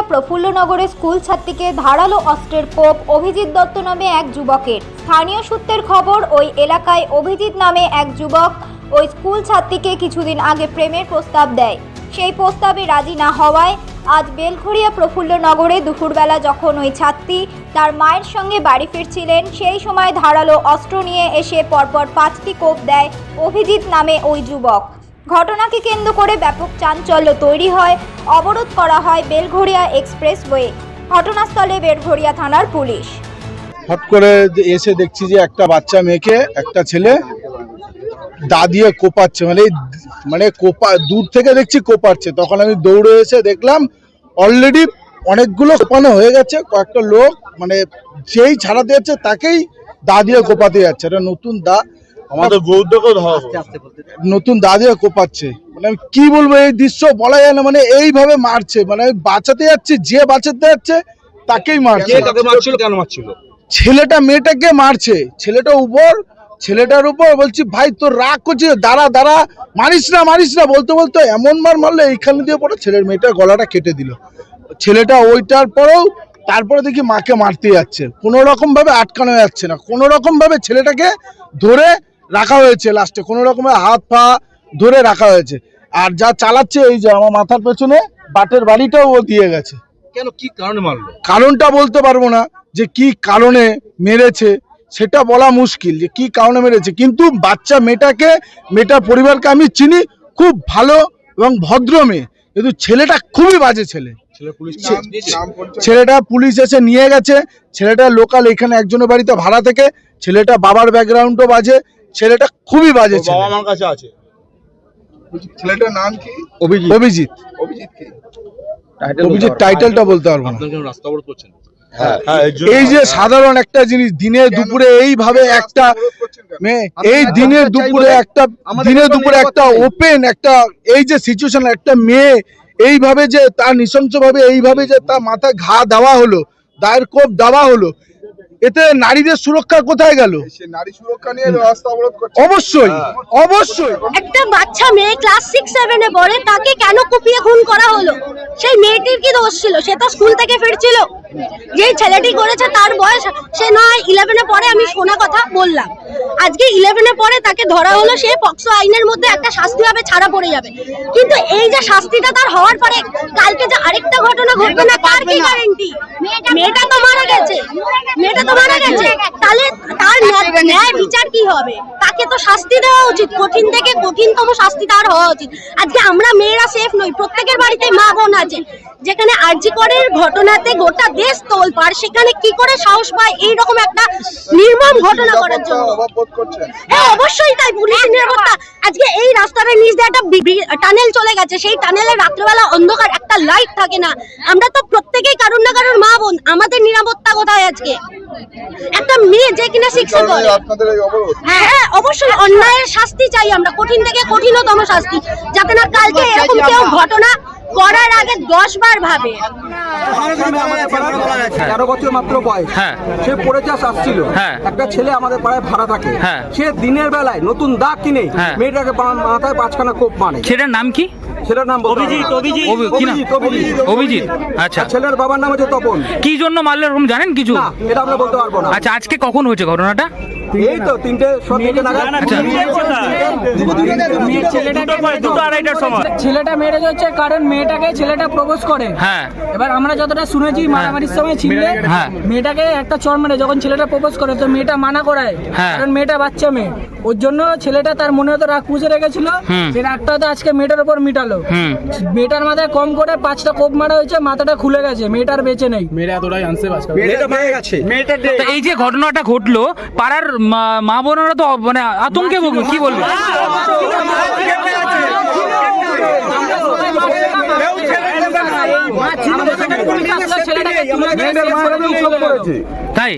Belgharia প্রফুল্লনগরের school ছাত্রীকে ধারালো অস্ত্রের কোপ অভিজিৎ দত্ত নামে এক যুবকের। স্থানীয় সূত্রের খবর, ওই এলাকায় অভিজিৎ নামে এক যুবক ওই স্কুল ছাত্রীকে কিছুদিন আগে প্রেমের প্রস্তাব দেয়। সেই প্রস্তাবে রাজি না হওয়ায় আজ বেলঘড়িয়া প্রফুল্লনগরে দুপুরবেলা যখন ওই ছাত্রী তার মায়ের সঙ্গে বাড়ি ফিরছিলেন, সেই সময় ধারালো অস্ত্র নিয়ে এসে পরপর পাঁচটি কোপ দেয় অভিজিৎ নামে ওই যুবক। ঘটনাকে কেন্দ্র করে ব্যাপক চাঞ্চল্য তৈরি হয়, অবরোধ করা হয় বেলঘড়িয়া এক্সপ্রেসওয়ে, ঘটনাস্থলে বেলঘড়িয়া থানার পুলিশ। হট করে এসে দেখছি যে একটা বাচ্চা মেয়েকে, একটা ছেলে দা দিয়ে কোপাচ্ছে মানে মানে কোপা, দূর থেকে দেখছি কোপাচ্ছে। তখন আমি দৌড়ে এসে দেখলাম অলরেডি অনেকগুলো কোপানো হয়ে গেছে, কয়েকটা লোক মানে যেই ছাড়াতে যাচ্ছে তাকেই দা দিয়ে কোপাতে যাচ্ছে। এটা নতুন দা আমাদের ধরা নতুন দা দিয়ে কোপাচ্ছে। মানে আমি কি বলব এই দৃশ্য বলা যায় না মানে এইভাবে মারছে। মানে আমি বাঁচাতে যাচ্ছে যে বাঁচাতে যাচ্ছে তাকেই মারছে। মারছিল কেন মারছিল? ছেলেটা মেয়েটাকে মারছে। ছেলেটা উপর ছেলেটার উপর বলছি ভাই তোর রাগ করছে দাঁড়া দাঁড়া মারিস না মারিস না। বলতে বলতে এমন মার মারলে এইখানে দিয়ে পরে ছেলের মেয়েটার গলাটা কেটে দিল। ছেলেটা ওইটার পরেও তারপরে দেখি মাকে মারতে যাচ্ছে। কোনো রকম ভাবে আটকানো যাচ্ছে না। কোনো রকম ভাবে ছেলেটাকে ধরে রাখা হয়েছে লাস্টে। কোনো রকমের হাত পা ধরে রাখা হয়েছে। আর যা চালাচ্ছে এই যে আমার মাথার পেছনে বাটের বাড়িটাও ও দিয়ে গেছে। কেন? কি কারণে মারলো? কারণটা বলতে পারব না যে কি কারণে মেরেছে সেটা বলা মুশকিল যে কি কারণে মেরেছে। কিন্তু বাচ্চা মেয়েটাকে মেয়েটার পরিবারকে আমি চিনি খুব ভালো এবং ভদ্র মেয়ে। কিন্তু ছেলেটা খুবই বাজে ছেলে? ছেলেটা পুলিশ এসে নিয়ে গেছে। ছেলেটা লোকাল এখানে একজনের বাড়িতে ভাড়া থেকে। ছেলেটা বাবার ব্যাকগ্রাউন্ডও বাজে। ছেলেটা খুবই বাজে ছেলে। বাবা মার কাছে আছে? ছেলেটার নাম কি? অভিজিৎ। অভিজিৎ। অভিজিৎ কি? অভিজিৎ টাইটেলটা বলতে পারব না। আপনার কেন রাস্তা অবরোধ করছেন। হ্যাঁ হ্যাঁ জন্য- এই যে সাধারণ একটা জিনিস দিনে দুপুরে এইভাবে একটা এই দিনে দুপুরে একটা দিনে দুপুরে একটা ওপেন একটা এই যে সিচুয়েশন একটা মেয়ে এইভাবে যে তার নৃশংসভাবে এইভাবে যে তার মাথায় ঘা দেওয়া হলো দায়ের কোপ দেওয়া হলো এতে নারীদের সুরক্ষা কোথায় গেল? নারী সুরক্ষা নিয়ে রাস্তা অবরোধ করছে। অবশ্যই অবশ্যই। একটা বাচ্চা মেয়ে ক্লাস সিক্স সেভেনে পড়ে তাকে কেন কুপিয়ে খুন করা হলো? সেই মেয়েটির কি দোষ ছিল? সে তো স্কুল থেকে ফিরছিল। যেই ছেলেটি করেছে তার বয়স সে নয় ইলেভেনে পরে আমি শোনা কথা বললাম। আজকে ইলেভেনে পরে তাকে ধরা হলো সে পক্সো আইনের মধ্যে একটা শাস্তি হবে ছাড়া পড়ে যাবে। কিন্তু এই যে শাস্তিটা তার হওয়ার পরে কালকে যে আরেকটা ঘটনা ঘটবে না তার কি গ্যারেন্টি মেয়েটা তো মারা গেছে। মেয়েটা তো মারা গেছে। তাহলে তার ন্যায়- বিচার কি হবে? তাকে তো শাস্তি দেওয়া উচিত। কঠিন থেকে কঠিনতম শাস্তি তার হওয়া উচিত। আজকে আমরা মেয়েরা সেফ নই। প্রত্যেকের বাড়িতে মা বোন আছে। যেখানে ঘটনাতে গোটা দেশ তোলপাড় সেখানে কি করে সাহস পায়? এইরকম একটা নির্মম ঘটনা করার জন্য। হ্যাঁ অবশ্যই তাই। পুলিশ নিরাপত্তা। আজকে এই রাস্তাটার নিচ দিয়ে একটা টানেল চলে গেছে। সেই টানেলে রাত্রেবেলা অন্ধকার। একটা লাইট থাকে না। আমরা তো প্রত্যেকেই কারুর না কারুর মা বোন। আমাদের নিরাপত্তা কোথায় আজকে? একটা মেয়ে যে কিনা শিক্ষা করে অবরোধ? হ্যাঁ হ্যাঁ অবশ্যই অন্যায়ের শাস্তি চাই আমরা। কঠিন থেকে কঠিনতম শাস্তি। যাতে না কালকে এরকম কেউ ঘটনা করার আগে দশ বার ভাবে তেরো বছর মাত্র বয়স। হ্যাঁ। সে পড়ে চাষ আসছিল হ্যাঁ। একটা ছেলে আমাদের পাড়ায় ভাড়া থাকে। হ্যাঁ। সে দিনের বেলায় নতুন দাগ কিনে হ্যাঁ। মেয়েটাকে মাথায় পাঁচখানা কোপ মানে ছেলেটার নাম কি? ছেলের নাম অভিজিৎ অভি- অভিজিৎ। অভিজিৎ আচ্ছা। ছেলের বাবার নাম হচ্ছে তপন। কি জন্য মারলো এরকম জানেন কিছু? না এটা আমরা বলতে পারব না। আচ্ছা আজকে কখন হয়েছে ঘটনাটা? এই তো তিনটে সন্ধ্যে নাগাদ। আচ্ছা। দুটো আড়াইটার সময়। ছেলেটা মেরেজ হচ্ছে কারণ মেয়েটাকে ছেলেটা প্রপোজ করে। হ্যাঁ। এবার আমরা যতটা শুনেছি মারামারির সময় ছিনলে হ্যাঁ। মেয়েটাকে একটা চর মেরে যখন ছেলেটা প্রপোজ করে তো মেয়েটা মানা করায়। হ্যাঁ। কারণ মেয়েটা বাচ্চা মেয়ে। ওর জন্য ছেলেটা তার মনে হতো রাগ পুষে রেখেছিল। হুম। সে রাগটা হয়তো আজকে মেয়েটার উপর মিটালো। হুম। মেয়েটার মাথায় কম করে পাঁচটা কোপ মারা হয়েছে মাথাটা খুলে গেছে মেয়েটার বেঁচে নেই। এই যে ঘটনাটা ঘটলো পাড়ার মা- মা বোনেরা তো মানে আতঙ্কে ভুগবে কি বলবে? তাই?